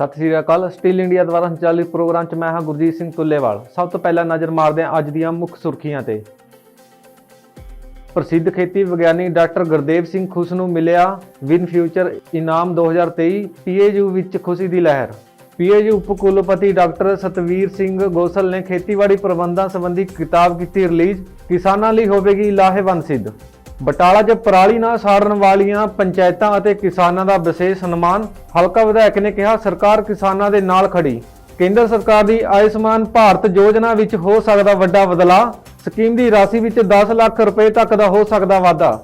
ਸਤਿ ਸ਼੍ਰੀ ਅਕਾਲ। Steel India ਦੁਆਰਾ ਸੰਚਾਲਿਤ ਪ੍ਰੋਗਰਾਮ 'ਚ ਮੈਂ ਹਾਂ ਗੁਰਜੀਤ ਸਿੰਘ ਤੁੱਲੇਵਾਲ। ਸਭ ਤੋਂ ਪਹਿਲਾਂ ਨਜ਼ਰ ਮਾਰਦੇ ਹਾਂ ਅੱਜ ਦੀਆਂ ਮੁੱਖ ਸੁਰਖੀਆਂ ਤੇ। ਪ੍ਰਸਿੱਧ ਖੇਤੀ ਵਿਗਿਆਨੀ ਡਾਕਟਰ ਗੁਰਦੇਵ ਸਿੰਘ ਖੁਸ਼ ਨੂੰ ਮਿਲਿਆ ਵਿਨ ਫਿਊਚਰ ਇਨਾਮ 2023 ਪੀਏਯੂ ਵਿੱਚ ਖੁਸ਼ੀ ਦੀ ਲਹਿਰ। ਪੀਏਯੂ ਉਪ ਕੁਲਪਤੀ ਡਾਕਟਰ ਸਤਵੀਰ ਸਿੰਘ ਗੋਸਲ ਨੇ ਖੇਤੀਬਾੜੀ ਪ੍ਰਬੰਧਾਂ ਸੰਬੰਧੀ ਕਿਤਾਬ ਕੀਤੀ ਰਿਲੀਜ਼। ਕਿਸਾਨਾਂ ਲਈ ਹੋਵੇਗੀ ਲਾਹੇਵੰਦ ਸਿੱਧ। ਬਟਾਲਾ 'ਚ ਪਰਾਲੀ ਨਾਲ ਸਾੜਨ ਵਾਲੀਆਂ ਪੰਚਾਇਤਾਂ ਅਤੇ ਕਿਸਾਨਾਂ ਦਾ ਵਿਸ਼ੇਸ਼ ਸਨਮਾਨ, ਹਲਕਾ ਵਿਧਾਇਕ ਨੇ ਕਿਹਾ, ਸਰਕਾਰ ਕਿਸਾਨਾਂ ਦੇ ਨਾਲ ਖੜੀ। ਕੇਂਦਰ ਸਰਕਾਰ ਦੀ ਆਯੁਸ਼ਮਾਨ ਭਾਰਤ ਯੋਜਨਾ ਵਿੱਚ ਹੋ ਸਕਦਾ ਵੱਡਾ ਬਦਲਾਅ। ਸਕੀਮ ਦੀ ਰਾਸ਼ੀ ਵਿੱਚ 10 ਲੱਖ ਰੁਪਏ ਤੱਕ ਦਾ ਹੋ ਸਕਦਾ ਵਾਧਾ।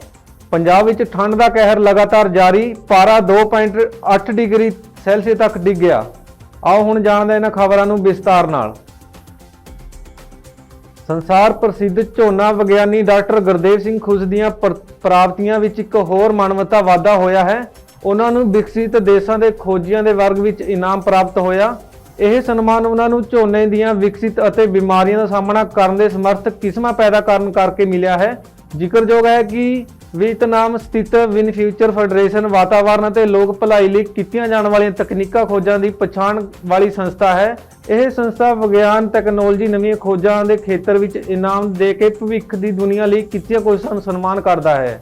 ਪੰਜਾਬ ਵਿੱਚ ਠੰਡ ਦਾ ਕਹਿਰ ਲਗਾਤਾਰ ਜਾਰੀ, ਪਾਰਾ 2.8 ਡਿਗਰੀ ਸੈਲਸੀਅਸ ਤੱਕ ਡਿੱਗ ਗਿਆ। ਆਓ ਹੁਣ ਜਾਣਦੇ ਇਹਨਾਂ ਖਬਰਾਂ ਨੂੰ ਵਿਸਤਾਰ ਨਾਲ। ਸੰਸਾਰ ਪ੍ਰਸਿੱਧ ਝੋਨਾ ਵਿਗਿਆਨੀ ਡਾਕਟਰ ਗੁਰਦੇਵ ਸਿੰਘ ਖੁਸ਼ ਦੀਆਂ ਪ੍ਰ- ਪ੍ਰਾਪਤੀਆਂ ਵਿੱਚ ਇੱਕ ਹੋਰ ਮਾਨਵਤਾ ਵਾਧਾ ਹੋਇਆ ਹੈ। ਉਹਨਾਂ ਨੂੰ ਵਿਕਸਿਤ ਦੇਸ਼ਾਂ ਦੇ ਖੋਜੀਆਂ ਦੇ ਵਰਗ ਵਿੱਚ ਇਨਾਮ ਪ੍ਰਾਪਤ ਹੋਇਆ। ਇਹ ਸਨਮਾਨ ਉਹਨਾਂ ਨੂੰ ਝੋਨੇ ਦੀਆਂ ਵਿਕਸਿਤ ਅਤੇ ਬਿਮਾਰੀਆਂ ਦਾ ਸਾਹਮਣਾ ਕਰਨ ਦੇ ਸਮਰਥ ਕਿਸਮਾਂ ਪੈਦਾ ਕਰਨ ਕਰਕੇ ਮਿਲਿਆ ਹੈ। ਜ਼ਿਕਰਯੋਗ ਹੈ ਕਿ ਵੀਤਨਾਮ ਸਥਿਤ ਵਿਨ ਫਿਊਚਰ ਫੈਡਰੇਸ਼ਨ ਵਾਤਾਵਰਣ ਅਤੇ ਲੋਕ ਭਲਾਈ ਲਈ ਕੀਤੀਆਂ ਜਾਣ ਵਾਲੀਆਂ ਤਕਨੀਕਾਂ ਖੋਜਾਂ ਦੀ ਪਛਾਣ ਵਾਲੀ ਸੰਸਥਾ ਹੈ। ਇਹ ਸੰਸਥਾ ਵਿਗਿਆਨ, ਟੈਕਨੋਲੋਜੀ, ਨਵੀਆਂ ਖੋਜਾਂ ਦੇ ਖੇਤਰ ਵਿੱਚ ਇਨਾਮ ਦੇ ਕੇ ਭਵਿੱਖ ਦੀ ਦੁਨੀਆ ਲਈ ਕੀਤੀਆਂ ਕੋਸ਼ਿਸ਼ਾਂ ਨੂੰ ਸਨਮਾਨ ਕਰਦਾ ਹੈ।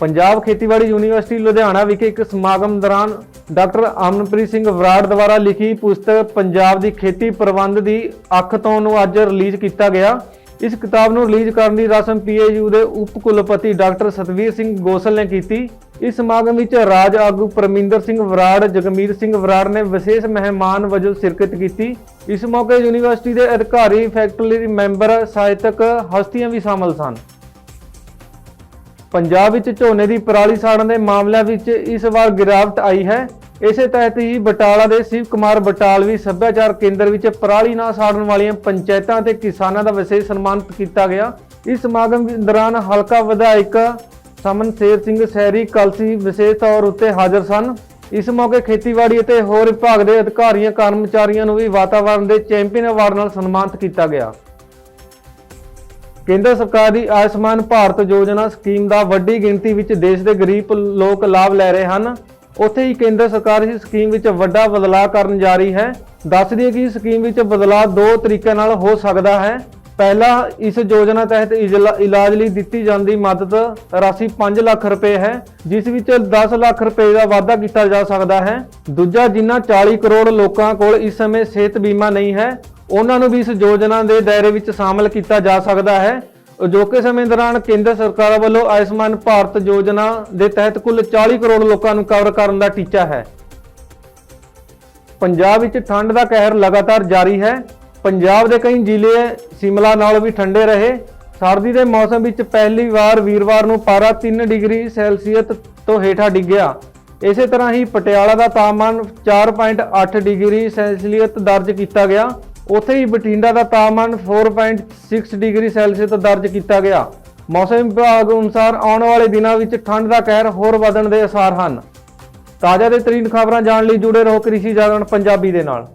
ਪੰਜਾਬ ਖੇਤੀਬਾੜੀ ਯੂਨੀਵਰਸਿਟੀ, ਲੁਧਿਆਣਾ ਵਿਖੇ ਇੱਕ ਸਮਾਗਮ ਦੌਰਾਨ ਡਾਕਟਰ ਅਮਨਪ੍ਰੀਤ ਸਿੰਘ ਵਰਾੜ ਦੁਆਰਾ ਲਿਖੀ ਪੁਸਤਕ, ਪੰਜਾਬ ਦੀ ਖੇਤੀ ਪ੍ਰਬੰਧ ਦੀ ਅੱਖ ਤੋਂ ਨੂੰ ਅੱਜ ਰਿਲੀਜ਼ ਕੀਤਾ ਗਿਆ। ਇਸ ਕਿਤਾਬ ਨੂੰ ਰਿਲੀਜ਼ ਕਰਨ ਦੀ ਰਸਮ ਪੀਏਯੂ ਦੇ ਉਪ ਕੁਲਪਤੀ ਡਾਕਟਰ ਸਤਵੀਰ ਸਿੰਘ ਗੋਸਲ ਨੇ ਕੀਤੀ। ਇਸ ਸਮਾਗਮ ਵਿੱਚ ਰਾਜ ਆਗੂ ਪਰਮਿੰਦਰ ਸਿੰਘ ਵਰਾੜ, ਜਗਮੀਤ ਸਿੰਘ ਵਰਾੜ ਨੇ ਵਿਸ਼ੇਸ਼ ਮਹਿਮਾਨ ਵਜੋਂ ਸ਼ਿਰਕਤ ਕੀਤੀ। ਇਸ ਮੌਕੇ ਯੂਨੀਵਰਸਿਟੀ ਦੇ ਅਧਿਕਾਰੀ ਫੈਕਲਟੀ ਮੈਂਬਰ, ਸਾਹਿਤਕ ਹਸਤੀਆਂ ਵੀ ਸ਼ਾਮਲ ਸਨ। ਪੰਜਾਬ ਵਿੱਚ ਝੋਨੇ ਦੀ ਪਰਾਲੀ ਸਾੜਨ ਦੇ ਮਾਮਲਿਆਂ ਵਿੱਚ ਇਸ ਵਾਰ ਗਿਰਾਵਟ ਆਈ ਹੈ। ਇਸੇ ਤਹਿਤ ਹੀ ਬਟਾਲਾ ਦੇ ਸ਼ਿਵ ਕੁਮਾਰ ਬਟਾਲਵੀ ਸੱਭਿਆਚਾਰ ਕੇਂਦਰ ਵਿੱਚ ਪਰਾਲੀ ਨਾ ਸਾੜਨ ਵਾਲੀਆਂ ਪੰਚਾਇਤਾਂ ਤੇ ਕਿਸਾਨਾਂ ਦਾ ਵਿਸ਼ੇਸ਼ ਸਨਮਾਨਿਤ ਕੀਤਾ ਗਿਆ। ਇਸ ਸਮਾਗਮ ਦੌਰਾਨ ਹਲਕਾ ਵਿਧਾਇਕ ਸਮਨ ਸ਼ੇਰ ਸਿੰਘ ਸੈਰੀ ਕਲਸੀ ਵਿਸ਼ੇਸ਼ ਤੌਰ ਉੱਤੇ ਹਾਜ਼ਰ ਸਨ। ਇਸ ਮੌਕੇ ਖੇਤੀਬਾੜੀ ਅਤੇ ਹੋਰ ਵਿਭਾਗ ਦੇ ਅਧਿਕਾਰੀਆਂ, ਕਰਮਚਾਰੀਆਂ ਨੂੰ ਵੀ ਵਾਤਾਵਰਣ ਦੇ ਚੈਂਪੀਅਨ ਅਵਾਰਡ ਨਾਲ ਸਨਮਾਨਿਤ ਕੀਤਾ ਗਿਆ। ਕੇਂਦਰ ਸਰਕਾਰ ਦੀ ਆਯੁਸ਼ਮਾਨ ਭਾਰਤ ਯੋਜਨਾ ਸਕੀਮ ਦਾ ਵੱਡੀ ਗਿਣਤੀ ਵਿੱਚ ਦੇਸ਼ ਦੇ ਗਰੀਬ ਲੋਕ ਲਾਭ ਲੈ ਰਹੇ ਹਨ। ਉੱਥੇ ਹੀ ਕੇਂਦਰ ਸਰਕਾਰ ਇਸ ਸਕੀਮ ਵਿੱਚ ਵੱਡਾ ਬਦਲਾਅ ਕਰਨ ਜਾ ਰਹੀ ਹੈ। ਦੱਸ ਦਈਏ ਕਿ ਇਸ ਸਕੀਮ ਵਿੱਚ ਬਦਲਾਅ ਦੋ ਤਰੀਕਿਆਂ ਨਾਲ ਹੋ ਸਕਦਾ ਹੈ। ਪਹਿਲਾ, ਇਸ ਯੋਜਨਾ ਤਹਿਤ ਇਜਲਾ- ਇਲਾਜ ਲਈ ਦਿੱਤੀ ਜਾਂਦੀ ਮਦਦ ਰਾਸ਼ੀ 5 ਲੱਖ ਰੁਪਏ ਹੈ, ਜਿਸ ਵਿੱਚ 10 ਲੱਖ ਰੁਪਏ ਦਾ ਵਾਅਦਾ ਕੀਤਾ ਜਾ ਸਕਦਾ ਹੈ। ਦੂਜਾ ਜਿਨ੍ਹਾਂ 40 ਕਰੋੜ ਲੋਕਾਂ ਕੋਲ ਇਸ ਸਮੇਂ ਸਿਹਤ ਬੀਮਾ ਨਹੀਂ ਹੈ ਉਹਨਾਂ ਨੂੰ ਵੀ ਇਸ ਯੋਜਨਾ ਦੇ ਦਾਇਰੇ ਵਿੱਚ ਸ਼ਾਮਲ ਕੀਤਾ ਜਾ ਸਕਦਾ ਹੈ। ਅਜੋਕੇ ਸਮੇਂ ਦੌਰਾਨ ਕੇਂਦਰ ਸਰਕਾਰ ਵੱਲੋਂ ਆਯੁਸ਼ਮਾਨ ਭਾਰਤ ਯੋਜਨਾ ਦੇ ਤਹਿਤ ਕੁੱਲ 40 ਕਰੋੜ ਲੋਕਾਂ ਨੂੰ ਕਵਰ ਕਰਨ ਦਾ ਟੀਚਾ ਹੈ। ਪੰਜਾਬ ਵਿੱਚ ਠੰਡ ਦਾ ਕਹਿਰ ਲਗਾਤਾਰ ਜਾਰੀ ਹੈ। ਪੰਜਾਬ ਦੇ ਕਈ ਜ਼ਿਲ੍ਹੇ ਸ਼ਿਮਲਾ ਨਾਲ ਵੀ ਠੰਡੇ ਰਹੇ। ਸਰਦੀ ਦੇ ਮੌਸਮ ਵਿੱਚ ਪਹਿਲੀ ਵਾਰ ਵੀਰਵਾਰ ਨੂੰ ਪਾਰਾ 3 ਡਿਗਰੀ ਸੈਲਸੀਅਸ ਤੋਂ ਹੇਠਾਂ ਡਿੱਗਿਆ। ਇਸੇ ਤਰ੍ਹਾਂ ਹੀ ਪਟਿਆਲਾ ਦਾ ਤਾਪਮਾਨ 4.8 ਡਿਗਰੀ ਸੈਲਸੀਅਸ ਦਰਜ ਕੀਤਾ ਗਿਆ। ਉੱਥੇ ਹੀ ਬਟਿੰਡਾ ਦਾ ਤਾਪਮਾਨ 4.6 ਡਿਗਰੀ ਸੈਲਸੀਅਸ ਦਰਜ ਕੀਤਾ ਗਿਆ। ਮੌਸਮ ਵਿਭਾਗ ਅਨੁਸਾਰ ਆਉਣ ਵਾਲੇ ਦਿਨਾਂ ਵਿੱਚ ਠੰਡ ਦਾ ਕਹਿਰ ਹੋਰ ਵਧਣ ਦੇ ਅਸਾਰ ਹਨ। ਤਾਜ਼ਾ ਦੇ ਤਰੀਨ ਖਬਰਾਂ ਜਾਣ ਲਈ ਜੁੜੇ ਰਹੋ ਕ੍ਰਿਸ਼ੀ ਜਾਗਰਣ ਪੰਜਾਬੀ ਦੇ ਨਾਲ।